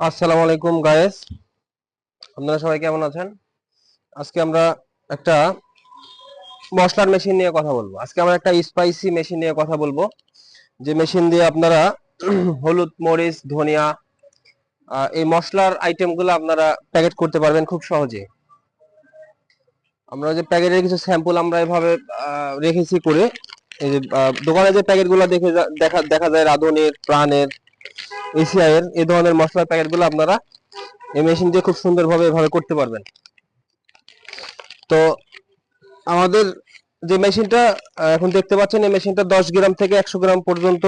আসসালামু আলাইকুম গায়েস আপনারা সবাই কেমন আছেন? আজকে আমরা একটা মশলার মেশিন নিয়ে কথা বলব। আজকে আমরা একটা স্পাইসি মেশিন নিয়ে কথা বলব। যে মেশিন দিয়ে আপনারা হলুদ, মরিচ, ধনিয়া এই মশলার আইটেমগুলো আপনারা প্যাকেট করতে পারবেন খুব সহজে। আমরা যে প্যাকেটের কিছু স্যাম্পল আমরা এভাবে রেখেছি করে, এই যে দোকানে যে প্যাকেটগুলো দেখে দেখা দেখা যায়, রাঁধুনির, প্রাণের এর এই ধরনের মশলার প্যাকেটগুলো আপনারা এই মেশিন দিয়ে খুব সুন্দরভাবে এভাবে করতে পারবেন। তো আমাদের যে মেশিনটা এখন দেখতে পাচ্ছেন এই মেশিনটা দশ গ্রাম থেকে একশো গ্রাম পর্যন্ত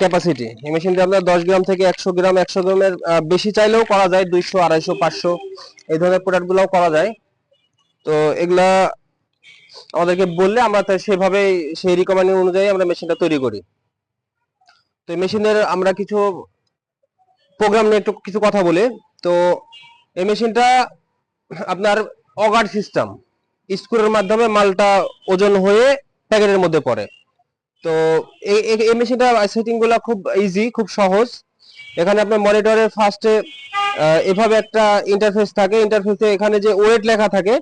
ক্যাপাসিটি এই মেশিনটা আপনার দশ গ্রাম থেকে একশো গ্রাম, একশো গ্রামের বেশি চাইলেও করা যায়, দুইশো, আড়াইশো, পাঁচশো, এই ধরনের প্রোডাক্ট গুলাও করা যায়। তো এগুলা আমাদেরকে বললে আমরা তাই সেভাবে সেই রিকমেন্ড অনুযায়ী আমরা মেশিনটা তৈরি করি। তো মেশিনের আমরা কিছু প্রোগ্রাম নিয়ে একটু কিছু কথা বলি। তো এই মেশিনটা আপনার অগার সিস্টেম স্ক্রুর মাধ্যমে মালটা ওজন হয়ে প্যাকেটের মধ্যে পড়ে। তো এই মেশিনটা সেটিংগুলা খুব ইজি খুব সহজ। এখানে আপনার মনিটরের ফার্স্টে এভাবে একটা ইন্টারফেস থাকে। ইন্টারফেসে এখানে যে ওয়েট লেখা থাকে,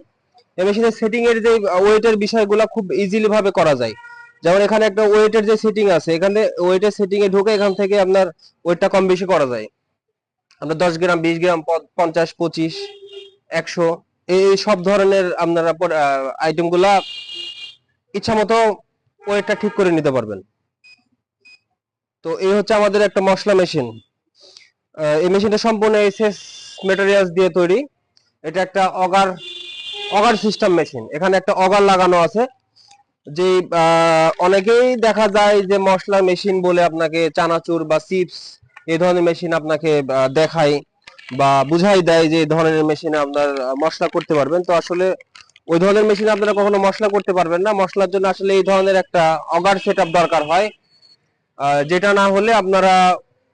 এই মেশিনের সেটিং এর যে ওয়েটের বিষয়গুলো খুব ইজিলি ভাবে করা যায়। যেমন এখানে একটা ওয়েটের যে সেটিং আছে, এখানে ওয়েটের সেটিং এ ঢুকে এখান থেকে আপনার ওয়েটটা কম বেশি করা যায়। আপনার দশ গ্রাম, বিশ গ্রাম পঞ্চাশ, পঁচিশ, একশো, এই সব ধরনের আপনারা আইটেমগুলা ইচ্ছা মতো ওয়েটটা ঠিক করে নিতে পারবেন। তো এই হচ্ছে আমাদের একটা মশলা মেশিন এই মেশিনটা সম্পূর্ণ এসএস মেটেরিয়ালস দিয়ে তৈরি। এটা একটা অগার অগার সিস্টেম মেশিন এখানে একটা অগার লাগানো আছে। যে অনেকেই দেখা যায় যে মশলা মেশিন বলে আপনাকে চানাচুর বা চিপস এই ধরনের মেশিন আপনাকে দেখায় বা বুঝাই দেয় যে এই ধরনের মেশিনে আপনার মশলা করতে পারবেন। তো আসলে ওই ধরনের মেশিনে আপনারা কখনো মশলা করতে পারবেন না। মশলার জন্য আসলে এই ধরনের একটা অগার সেট দরকার হয় যেটা না হলে আপনারা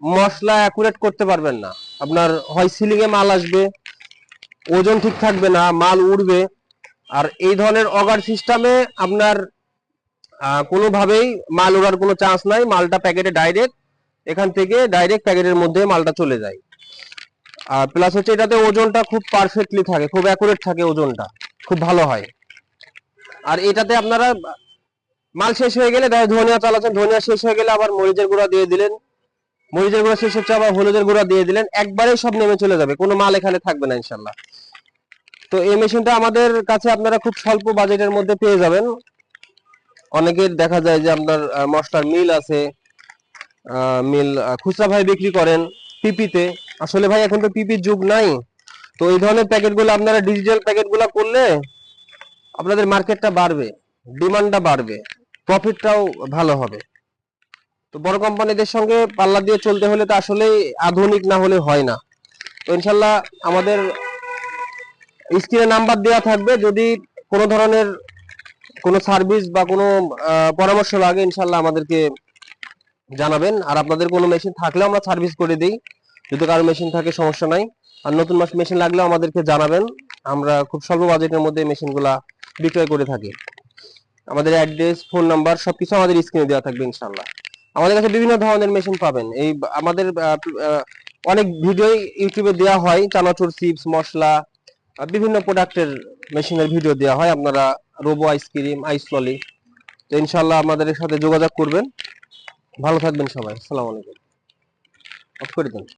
মশলা অ্যাকুরেট করতে পারবেন না। আপনার হয় সিলিং এ মাল আসবে, ওজন ঠিক থাকবে না, মাল উড়বে। আর এই ধরনের অগার সিস্টেমে আপনার কোনোভাবেই মাল ওড়ার কোনো চান্স নাই, মালটা প্যাকেটে ডাইরেক্ট এখান থেকে ডাইরেক্ট প্যাকেটের মধ্যে মালটা চলে যায়। আর প্লাস হচ্ছে এটাতে ওজনটা খুব পারফেক্টলি থাকে, খুব অ্যাকুরেট থাকে ওজনটা, খুব ভালো হয়। আর এটাতে আপনারা, মাল শেষ হয়ে গেলে ধনিয়া চালাচ্ছেন ধনিয়া শেষ হয়ে গেলে আবার মরিচের গুঁড়া দিয়ে দিলেন। মরিচের গুঁড়া শেষ হচ্ছে, আবার হলুদের গুঁড়া দিয়ে দিলেন, একবারেই সব নেমে চলে যাবে, কোনো মাল এখানে থাকবে না ইনশাল্লাহ তো এই মেশিনটা আমাদের কাছে আপনারা খুব স্বল্প বাজেটের মধ্যে পেয়ে যাবেন। অনেকের দেখা যায় যে আপনার মশলার মিল আছে মিল খুচরা ভাই বিক্রি করেন পিপিতে। আসলে ভাই, এখন তো পিপির যুগ নাই। তো এই ধরনের প্যাকেটগুলো আপনারা ডিজিটাল প্যাকেটগুলো করলে আপনাদের মার্কেটটা বাড়বে, ডিমান্ডটা বাড়বে প্রফিটটাও ভালো হবে। তো বড় কোম্পানিদের সঙ্গে পাল্লা দিয়ে চলতে হলে তো আসলেই আধুনিক না হলে হয় না। তো ইনশাল্লাহ আমাদের স্ক্রিনে নাম্বার দেওয়া থাকবে, যদি কোনো ধরনের কোনো সার্ভিস বা কোনো পরামর্শ লাগে, ইনশাল্লাহ আমাদেরকে জানাবেন। আর আপনাদের কোনো মেশিন থাকলেও আমরা সার্ভিস করে দিই। যদি কারও মেশিন থাকে, সমস্যা নাই। আর নতুন মেশিন লাগলেও আমাদেরকে জানাবেন। আমরা খুব স্বল্প বাজেটের মধ্যে মেশিনগুলা বিক্রয় করে থাকি। আমাদের অ্যাড্রেস ফোন নাম্বার সবকিছু আমাদের স্ক্রিনে দেওয়া থাকবে, ইনশাল্লাহ। আমাদের কাছে বিভিন্ন ধরনের মেশিন পাবেন। এই, আমাদের অনেক ভিডিও ইউটিউবে দেওয়া হয়। চানাচুর, চিপস, মশলা বিভিন্ন প্রোডাক্টের মেশিনের ভিডিও দেওয়া হয়। আপনারা রোবো আইসক্রিম আইস ললি তো ইনশাল্লাহ আমাদের সাথে যোগাযোগ করবেন। ভালো থাকবেন সবাই। আসসালামু আলাইকুম। অফ করে দিন।